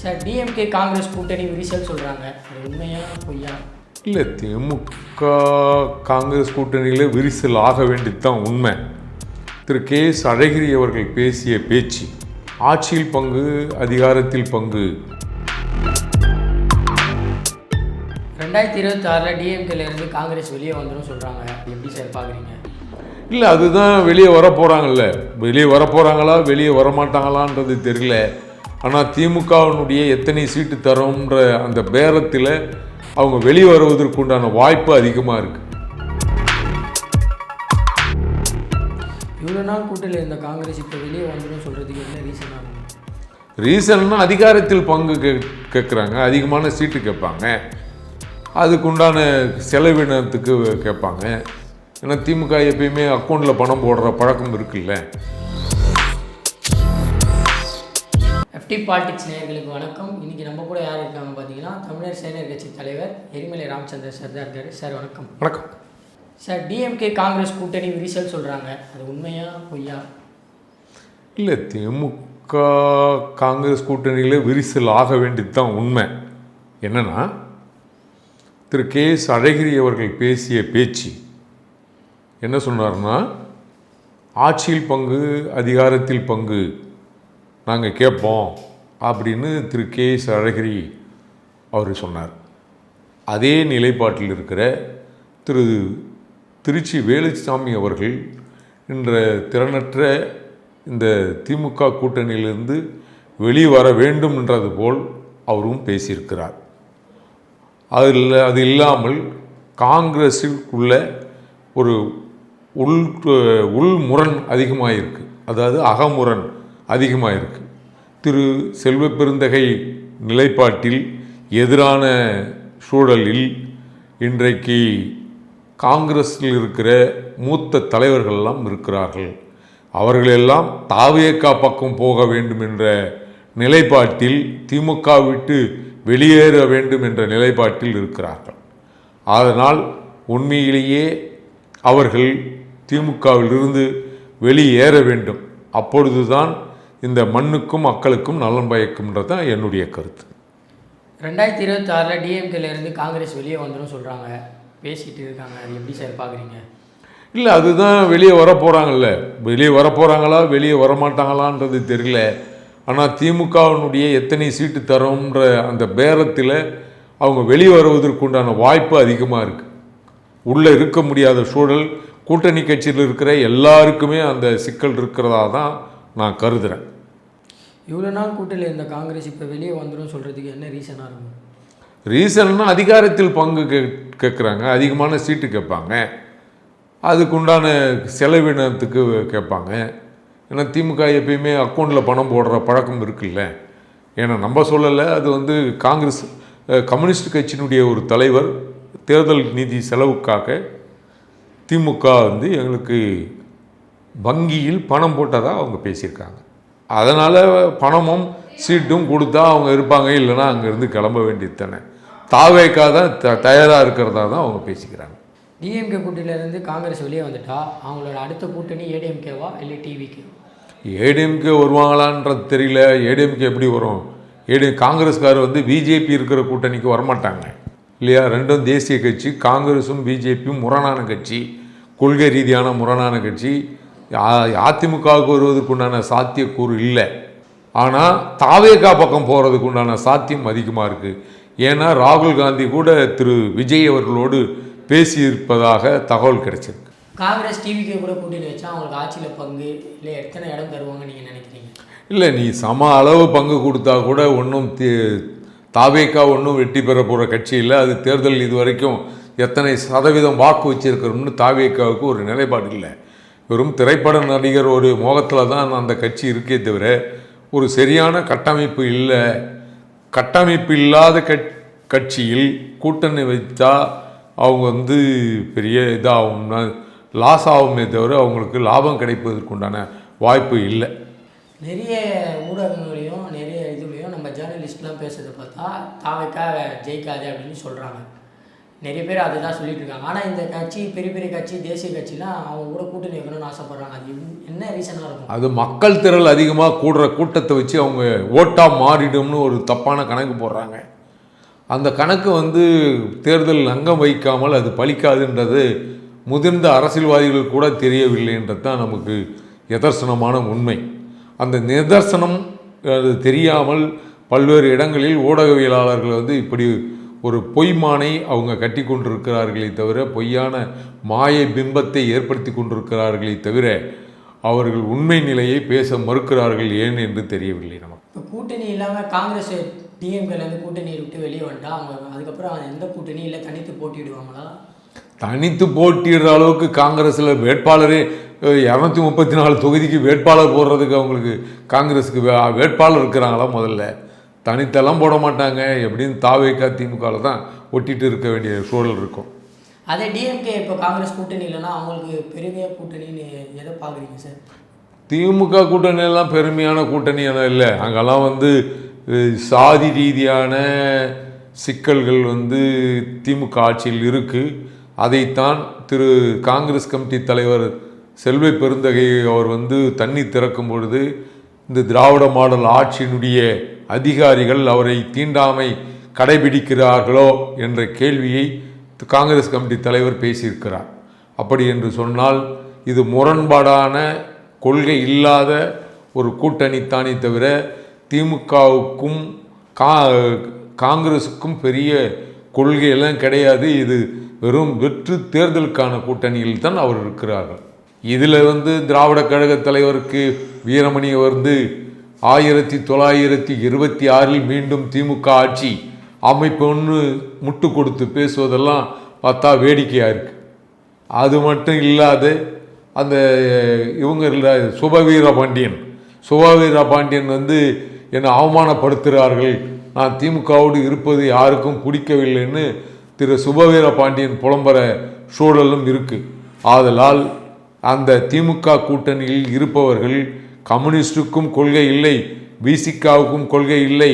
Sir DMK Congress கூட்டணி விரிசல் சொல்கிறாங்க அது உண்மையா பொய்யா? இல்லை திமுக காங்கிரஸ் கூட்டணியில் விரிசல் ஆக வேண்டியது தான் உண்மை. திரு கே எஸ் அழகிரி அவர்கள் பேசிய பேச்சு ஆட்சியில் பங்கு அதிகாரத்தில் பங்கு. ரெண்டாயிரத்தி இருபத்தி ஆறில் டிஎம்கேலேருந்து காங்கிரஸ் வெளியே வந்துடும் சொல்கிறாங்க எப்படி சார் பார்க்குறீங்க இல்லை அதுதான் வெளியே வர போகிறாங்கல்ல வெளியே வர போகிறாங்களா வெளியே வரமாட்டாங்களான்றது தெரியல. ஆனால் திமுகவினுடைய எத்தனை சீட்டு தரோன்ற அந்த பேரத்தில் அவங்க வெளியே வருவதற்குண்டான வாய்ப்பு அதிகமாக இருக்குது இவ்வளோ நாள் கூட்டணியில் இருந்த காங்கிரஸ் இப்போ வெளியே வந்துடும் சொல்கிறதுக்கு என்ன ரீசனாக ரீசன்னா அதிகாரத்தில் பங்கு கே கேட்குறாங்க அதிகமான சீட்டு கேட்பாங்க. அதுக்குண்டான செலவினத்துக்கு கேட்பாங்க. ஏன்னா திமுக எப்பயுமே அக்கௌண்ட்டில் பணம் போடுற பழக்கம் இருக்குல்ல. எஃப்டி பாலிடிக்ஸ் நேயர்களுக்கு வணக்கம். இன்னைக்கு நம்ம கூட யார் இருக்காங்க பார்த்தீங்கன்னா தமிழர் சேனர் கட்சி தலைவர் எரிமலை ராமச்சந்திர சார் தான் இருக்காரு. சார் வணக்கம். வணக்கம். சார் டிஎம்கே காங்கிரஸ் கூட்டணி விரிசல் சொல்கிறாங்க அது உண்மையா பொய்யா? இல்லை திமுக காங்கிரஸ் கூட்டணியில் விரிசல் ஆக வேண்டியது தான் உண்மை. என்னன்னா திரு கே எஸ் அழகிரி அவர்கள் பேசிய பேச்சு என்ன சொன்னார்னா ஆட்சியில் பங்கு அதிகாரத்தில் பங்கு நாங்கள் கேட்போம் அப்படின்னு திரு கே எஸ் அழகிரி அவர் சொன்னார். அதே நிலைப்பாட்டில் இருக்கிற திரு திருச்சி வேலுச்சாமி அவர்கள் என்ற திறனற்ற இந்த திமுக கூட்டணியிலிருந்து வெளியே வர வேண்டும் என்றது போல் அவரும் பேசியிருக்கிறார். அதில் அது இல்லாமல் காங்கிரஸுக்குள்ள உள்ள ஒரு உள் உள்முரண் அதிகமாக இருக்குது அதாவது அகமுரண். அதிகமாக இருக்குது திரு செல்வ பெருந்தகை நிலைப்பாட்டில் எதிரான சூழலில் இன்றைக்கு காங்கிரஸில் இருக்கிற மூத்த தலைவர்களெல்லாம் இருக்கிறார்கள். அவர்களெல்லாம் தாவேக்கா பக்கம் போக வேண்டும் என்ற நிலைப்பாட்டில் திமுக விட்டு வெளியேற வேண்டும் என்ற நிலைப்பாட்டில் இருக்கிறார்கள். அதனால் உண்மையிலேயே அவர்கள் திமுகவிலிருந்து வெளியேற வேண்டும். அப்பொழுதுதான் இந்த மண்ணுக்கும் மக்களுக்கும் நலன் பயக்கும்ன்றது தான் என்னுடைய கருத்து. ரெண்டாயிரத்தி இருபத்தி ஆறில் டிஎம்கேலேருந்து காங்கிரஸ் வெளியே வந்துடும் சொல்கிறாங்க பேசிட்டு இருக்காங்க. அது எப்படி சார் பார்க்குறீங்க இல்லை அதுதான் வெளியே வர போகிறாங்கல்ல வெளியே வர போகிறாங்களா வெளியே வரமாட்டாங்களான்றது தெரியல. ஆனால் திமுகவினுடைய எத்தனை சீட்டு தரோன்ற அந்த பேரத்தில் அவங்க வெளியே வருவதற்குண்டான வாய்ப்பு அதிகமாக இருக்குது உள்ளே இருக்க முடியாத சூழல் கூட்டணி கட்சியில் இருக்கிற எல்லாருக்குமே அந்த சிக்கல் இருக்கிறதா தான் நான் கருதுகிறேன் இவ்வளோ நாள் கூட்டணியில் இருந்த காங்கிரஸ் இப்போ வெளியே வந்துடும் சொல்கிறதுக்கு என்ன ரீசனாக இருக்கும்? ரீசன்னா அதிகாரத்தில் பங்கு கே கேட்குறாங்க அதிகமான சீட்டு கேட்பாங்க. அதுக்குண்டான செலவினத்துக்கு கேட்பாங்க. ஏன்னா திமுக எப்பயுமே அக்கௌண்ட்டில் பணம் போடுற பழக்கம் இருக்குல்ல. ஏன்னா நம்ம சொல்லலை அது வந்து காங்கிரஸ் கம்யூனிஸ்ட் கட்சியினுடைய ஒரு தலைவர் தேர்தல் நிதி செலவுக்காக திமுக வந்து எங்களுக்கு வங்கியில் பணம் போட்டதாக அவங்க பேசியிருக்காங்க. அதனால் பணமும் சீட்டும் கொடுத்தா அவங்க இருப்பாங்க இல்லைன்னா அங்கேருந்து கிளம்ப வேண்டியது தானே. தாவேக்கா தான் த தயாராக இருக்கிறதா தான் அவங்க பேசிக்கிறாங்க. டிஎம்கே கூட்டணியிலேருந்து காங்கிரஸ் வெளியே வந்துட்டா அவங்களோட அடுத்த கூட்டணி ஏடிஎம்கேவா இல்லை டிவிகேவா ஏடிஎம்கே வருவாங்களான்றது தெரியல. ஏடிஎம்கே எப்படி வரும்? ஏடி காங்கிரஸ்கார் வந்து பிஜேபி இருக்கிற கூட்டணிக்கு வரமாட்டாங்க. இல்லையா? ரெண்டும் தேசிய கட்சி காங்கிரஸும் பிஜேபியும் முரணான கட்சி கொள்கை ரீதியான முரணான கட்சி. அதிமுகவுக்கு வருவதற்குண்டான சாத்தியக்கூறு இல்லை. ஆனால் தாவேகா பக்கம் போகிறதுக்கு உண்டான சாத்தியம் அதிகமாக இருக்குது ஏன்னா ராகுல் காந்தி கூட திரு. விஜய் அவர்களோடு பேசியிருப்பதாக தகவல் கிடைச்சிருக்கு. காங்கிரஸ் டிவிகே கூட கூட்டணி வச்சா அவங்களுக்கு ஆட்சியில் பங்கு இல்லை எத்தனை இடம் தருவாங்க நீங்கள் நினைக்கிறீங்க? இல்லை நீ சம அளவு பங்கு கொடுத்தா கூட ஒன்றும் தாவேக்கா ஒன்றும் வெற்றி பெற போகிற கட்சி இல்லை. அது தேர்தல் இது வரைக்கும் எத்தனை சதவீதம் வாக்கு வச்சிருக்கிறோம்னு தாவேக்காவுக்கு ஒரு நிலைப்பாடு இல்லை. வெறும் திரைப்பட நடிகர் ஒரு மோகத்தில் தான் அந்த கட்சி இருக்கே தவிர ஒரு சரியான கட்டமைப்பு இல்லை. கட்டமைப்பு இல்லாத கட் கட்சியில் கூட்டணி வைத்தா அவங்க வந்து பெரிய இதாகும்னா லாஸ் ஆகுமே தவிர அவங்களுக்கு லாபம் கிடைப்பதற்குண்டான வாய்ப்பு இல்லை. நிறைய ஊடகங்களையும் நிறைய இதுலேயும் நம்ம ஜேர்னலிஸ்ட்லாம் பேசுறதை பார்த்தா தாவைக்காக ஜெயிக்காது அப்படின்னு சொல்கிறாங்க நிறைய பேர் அதுதான் சொல்லிட்டு இருக்காங்க. ஆனால் இந்த கட்சி பெரிய பெரிய கட்சி தேசிய கட்சிலாம் அவங்க கூட கூட்டணி வைக்கணும்னு ஆசைப்படுறாங்க. அது என்ன ரீசனாக இருக்கும்? அது மக்கள் திரள் அதிகமாக கூடுற கூட்டத்தை வச்சு அவங்க ஓட்டாக மாறிடும்னு ஒரு தப்பான கணக்கு போடுறாங்க. அந்த கணக்கு வந்து தேர்தல் அங்கம் வைக்காமல் அது பலிக்காதுன்றது முதிர்ந்த அரசியல்வாதிகள் கூட தெரியவில்லைன்றது தான் நமக்கு நிதர்சனமான உண்மை. அந்த நிதர்சனம் அது தெரியாமல் பல்வேறு இடங்களில் ஊடகவியலாளர்கள் வந்து இப்படி ஒரு பொய்மானை அவங்க கட்டி கொண்டிருக்கிறார்களே தவிர பொய்யான மாய பிம்பத்தை ஏற்படுத்தி கொண்டிருக்கிறார்களே தவிர அவர்கள் உண்மை நிலையை பேச மறுக்கிறார்கள் ஏன் என்று தெரியவில்லை நமக்கு. இப்போ கூட்டணி இல்லாமல் காங்கிரஸ் டிஎம்கேலேருந்து கூட்டணி விட்டு வெளியே வந்துட்டா அவங்க அதுக்கப்புறம் எந்த கூட்டணி இல்லை தனித்து போட்டியிடுவாங்களா? தனித்து போட்டியிடுற அளவுக்கு காங்கிரஸில் வேட்பாளரே இரநூத்தி முப்பத்தி நாலு தொகுதிக்கு வேட்பாளர் போடுறதுக்கு அவங்களுக்கு காங்கிரஸுக்கு வேட்பாளர் இருக்கிறாங்களா முதல்ல? தனித்தெல்லாம் போட மாட்டாங்க. எப்படின்னு தாவேக்கா திமுகவில் தான் ஒட்டிட்டு இருக்க வேண்டிய சூழல் இருக்கும். அதே டிஎம்கே இப்போ காங்கிரஸ் கூட்டணி இல்லைன்னா அவங்களுக்கு பெருமையாக கூட்டணின்னு எதை பார்க்குறீங்க சார்? திமுக கூட்டணி எல்லாம் பெருமையான கூட்டணி எல்லாம் இல்லை. அங்கெல்லாம் வந்து சாதி ரீதியான சிக்கல்கள் வந்து திமுக ஆட்சியில் இருக்குது அதைத்தான் திரு காங்கிரஸ் கமிட்டி தலைவர் செல்வை பெருந்தகை அவர் வந்து தண்ணி திறக்கும் பொழுது இந்த திராவிட மாடல் ஆட்சியினுடைய அதிகாரிகள் அவரை தீண்டாமை கடைபிடிக்கிறார்களோ என்ற கேள்வியை காங்கிரஸ் கமிட்டி தலைவர் பேசியிருக்கிறார். அப்படி என்று சொன்னால் இது முரண்பாடான கொள்கை இல்லாத ஒரு கூட்டணித்தானே தவிர திமுகவுக்கும் கா காங்கிரஸுக்கும் பெரிய கொள்கையெல்லாம் கிடையாது. இது வெறும் வெற்று தேர்தலுக்கான கூட்டணியில் தான் அவர் இருக்கிறார்கள். இதில் வந்து திராவிட கழக தலைவருக்கு வீரமணி வந்து ஆயிரத்தி தொள்ளாயிரத்தி இருபத்தி ஆறில் மீண்டும் திமுக ஆட்சி அமைப்புன்னு முட்டு கொடுத்து பேசுவதெல்லாம் பார்த்தா வேடிக்கையாக இருக்குது அது மட்டும் இல்லாத அந்த இவங்க இல்லை சுபவீர பாண்டியன். சுபவீர பாண்டியன் வந்து என்னை அவமானப்படுத்துகிறார்கள். நான் திமுகவோடு இருப்பது யாருக்கும் பிடிக்கவில்லைன்னு திரு சுபவீர பாண்டியன் புலம்புற சூழலும் இருக்குது ஆதலால் அந்த திமுக கூட்டணியில் இருப்பவர்கள் கம்யூனிஸ்டுக்கும் கொள்கை இல்லை பிசிகாவுக்கும் கொள்கை இல்லை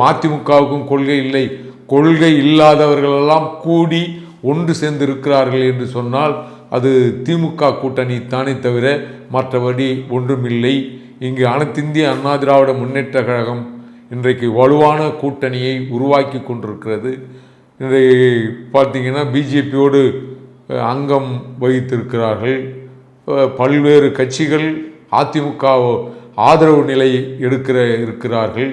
மதிமுகவுக்கும் கொள்கை இல்லை. கொள்கை இல்லாதவர்களெல்லாம் கூடி ஒன்று சேர்ந்து இருக்கிறார்கள் என்று சொன்னால் அது திமுக கூட்டணி தானே தவிர மற்றபடி ஒன்றுமில்லை. இங்கு அனைத்திந்திய அண்ணா திராவிட முன்னேற்ற கழகம் இன்றைக்கு வலுவான கூட்டணியை உருவாக்கி கொண்டிருக்கிறது. இன்றைக்கு பார்த்தீங்கன்னா பிஜேபியோடு அங்கம் வகித்திருக்கிறார்கள். பல்வேறு கட்சிகள் அதிமுக ஆதரவு நிலை எடுக்கிற இருக்கிறார்கள்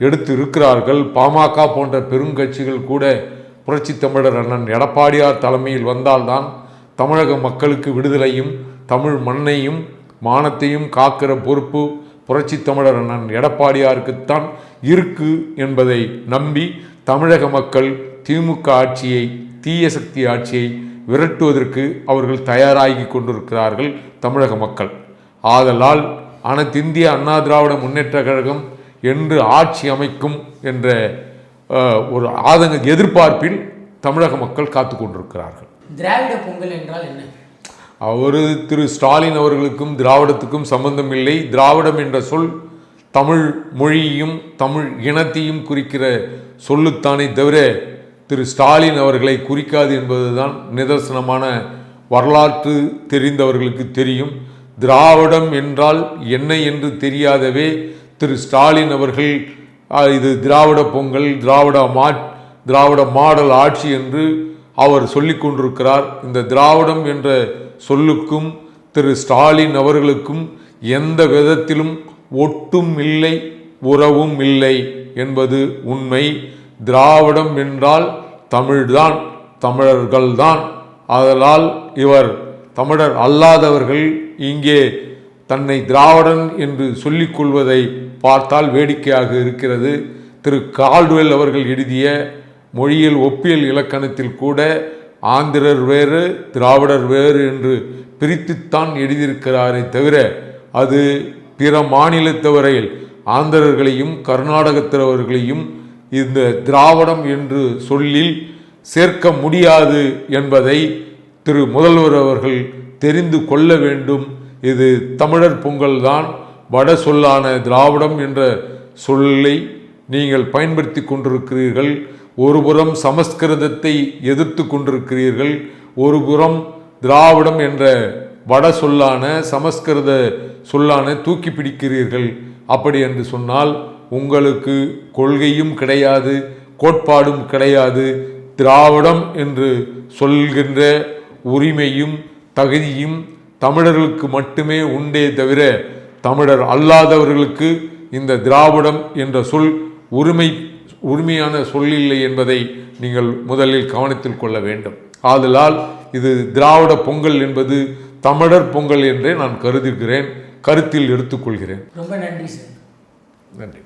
எடுத்து இருக்கிறார்கள் பாமக போன்ற பெருங்கட்சிகள் கூட புரட்சி தமிழர் அண்ணன் எடப்பாடியார் தலைமையில் வந்தால்தான் தமிழக மக்களுக்கு விடுதலையும் தமிழ் மண்ணையும் மானத்தையும் காக்கிற பொறுப்பு புரட்சி தமிழர் அண்ணன் எடப்பாடியாருக்குத்தான் இருக்கு என்பதை நம்பி தமிழக மக்கள் திமுக ஆட்சியை தீய சக்தி ஆட்சியை விரட்டுவதற்கு அவர்கள் தயாராகி கொண்டிருக்கிறார்கள் தமிழக மக்கள். ஆதலால் அனைத்திந்திய அண்ணா திராவிட முன்னேற்ற கழகம் என்று ஆட்சி அமைக்கும் என்ற ஒரு ஆதங்க எதிர்பார்ப்பில் தமிழக மக்கள் காத்து கொண்டிருக்கிறார்கள். திராவிட பொங்கல் என்றால் என்ன? அவர் திரு ஸ்டாலின் அவர்களுக்கும் திராவிடத்துக்கும் சம்பந்தம் இல்லை. திராவிடம் என்ற சொல் தமிழ் மொழியையும் தமிழ் இனத்தையும் குறிக்கிற சொல்லுத்தானே தவிர திரு ஸ்டாலின் அவர்களை குறிக்காது என்பதுதான் நிதர்சனமான வரலாற்று தெரிந்தவர்களுக்கு தெரியும். திராவிடம் என்றால் என்ன என்று தெரியாதவே திரு ஸ்டாலின் அவர்கள் இது திராவிட பொங்கல் திராவிட மா திராவிட மாடல் ஆட்சி என்று அவர் சொல்லிக் கொண்டிருக்கிறார். இந்த திராவிடம் என்ற சொல்லுக்கும் திரு ஸ்டாலின் அவர்களுக்கும் எந்த விதத்திலும் ஒட்டும் இல்லை உறவும் இல்லை என்பது உண்மை. திராவிடம் என்றால் தமிழ்தான் தமிழர்கள்தான். ஆதலால் இவர் தமிழர் அல்லாதவர்கள் இங்கே தன்னை திராவிடன் என்று சொல்லிக்கொள்வதை பார்த்தால் வேடிக்கையாக இருக்கிறது. திரு கால்டுவெல் அவர்கள் எழுதிய மொழியியல் ஒப்பியல் இலக்கணத்தில் கூட ஆந்திரர் வேறு திராவிடர் வேறு என்று பிரித்துத்தான் எழுதியிருக்கிறாரே தவிர அது பிற மாநிலத்தவரையில் ஆந்திரர்களையும் கர்நாடகத்தவர்களையும் இந்த திராவிடம் என்று சொல்லில் சேர்க்க முடியாது என்பதை திரு முதல்வர் அவர்கள் தெரிந்து கொள்ள வேண்டும். இது தமிழர் பொங்கல் தான். வட சொல்லான திராவிடம் என்ற சொல்லை நீங்கள் பயன்படுத்தி கொண்டிருக்கிறீர்கள். ஒருபுறம் சமஸ்கிருதத்தை எதிர்த்து கொண்டிருக்கிறீர்கள். ஒருபுறம் திராவிடம் என்ற வட சொல்லான சமஸ்கிருத சொல்லான தூக்கி பிடிக்கிறீர்கள். அப்படி என்று சொன்னால் உங்களுக்கு கொள்கையும் கிடையாது கோட்பாடும் கிடையாது. திராவிடம் என்று சொல்கின்ற உரிமையும் தகுதியும் தமிழர்களுக்கு மட்டுமே உண்டே தவிர தமிழர் அல்லாதவர்களுக்கு இந்த திராவிடம் என்ற சொல் உரிமை உரிமையான சொல்லில்லை என்பதை நீங்கள் முதலில் கவனத்தில் கொள்ள வேண்டும். ஆதலால் இது திராவிட பொங்கல் என்பது தமிழர் பொங்கல் என்றே நான் கருதுகிறேன் கருத்தில் எடுத்துக்கொள்கிறேன் ரொம்ப நன்றி சார். நன்றி.